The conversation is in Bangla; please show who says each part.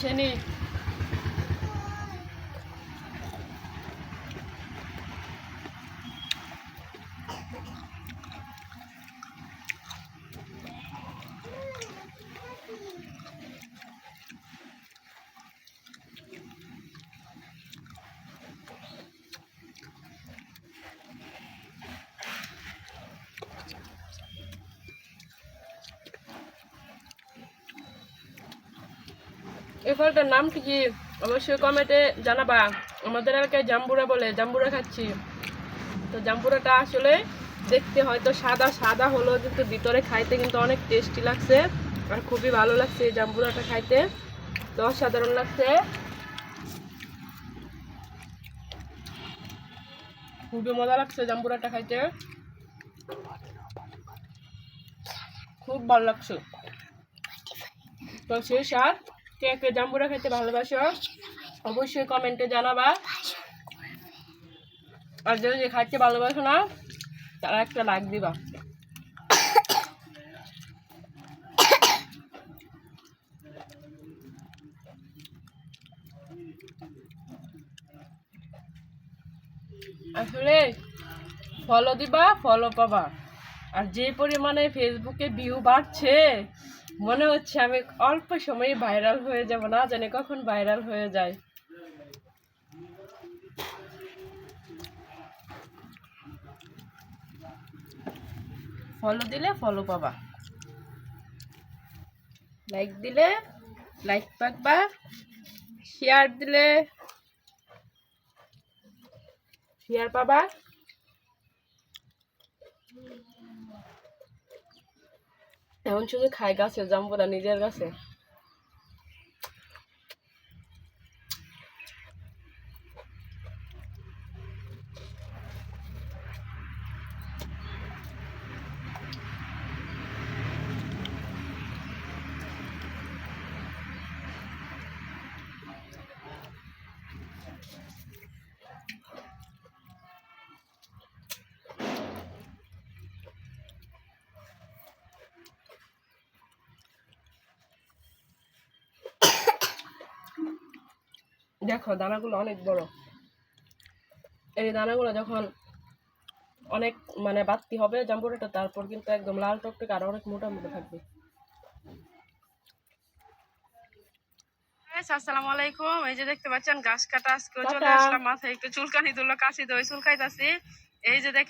Speaker 1: 兄弟。এই ফলটার নাম কি অবশ্যই কমেন্টে জানাবা। আমাদের এলাকায় জাম্বুরা বলে, জাম্বুরা খাচ্ছি। তো জাম্বুরাটা আসলে দেখতে হয়তো সাদা সাদা হলো কিন্তু ভিতরে খাইতে কিন্তু অনেক টেস্টি লাগছে আর খুবই ভালো লাগছে এই জাম্বুরাটা খাইতে। তো অসাধারণ লাগছে। খুবই মজা লাগছে জাম্বুরাটা খাইতে। খুব ভালো লাগছে। তো শেষ আর কে কে জাম্বুরা খেতে ভালোবাসো, অবশ্যই কমেন্টে জানাবা। আর যদি যে খাইতে ভালোবাসো না, তারা একটা লাইক দিবা। আসলে ফলো দিবা ফলো পাবা। আর যে পরিমাণে ফেসবুকে ভিউ বাড়ছে মনে হচ্ছে আমি অল্প সময়ে ভাইরাল হয়ে যাব, না জানি কখন ভাইরাল হয়ে যায়। ফলো দিলে ফলো পাবা। লাইক দিলে লাইক পাকবা শেয়ার দিলে শেয়ার পাবা। এখন শুধু খায় গাছে জাম্বুরা নিজের গাছে? দেখো দানাগুলো অনেক বড়। এই দানাগুলো যখন অনেক মানে বাড়তি হবে জাম্বুরাটা তারপর কিন্তু একদম লাল টকটকে আর অনেক মোটা মোটা থাকবে। আসসালামু আলাইকুম। এই যে দেখতে পাচ্ছেন গাছ কাটা আজকে চলে আসলাম মাথায়। একটু চুলকানি দিল কাশি দই চুলকাইতাছি। এই যে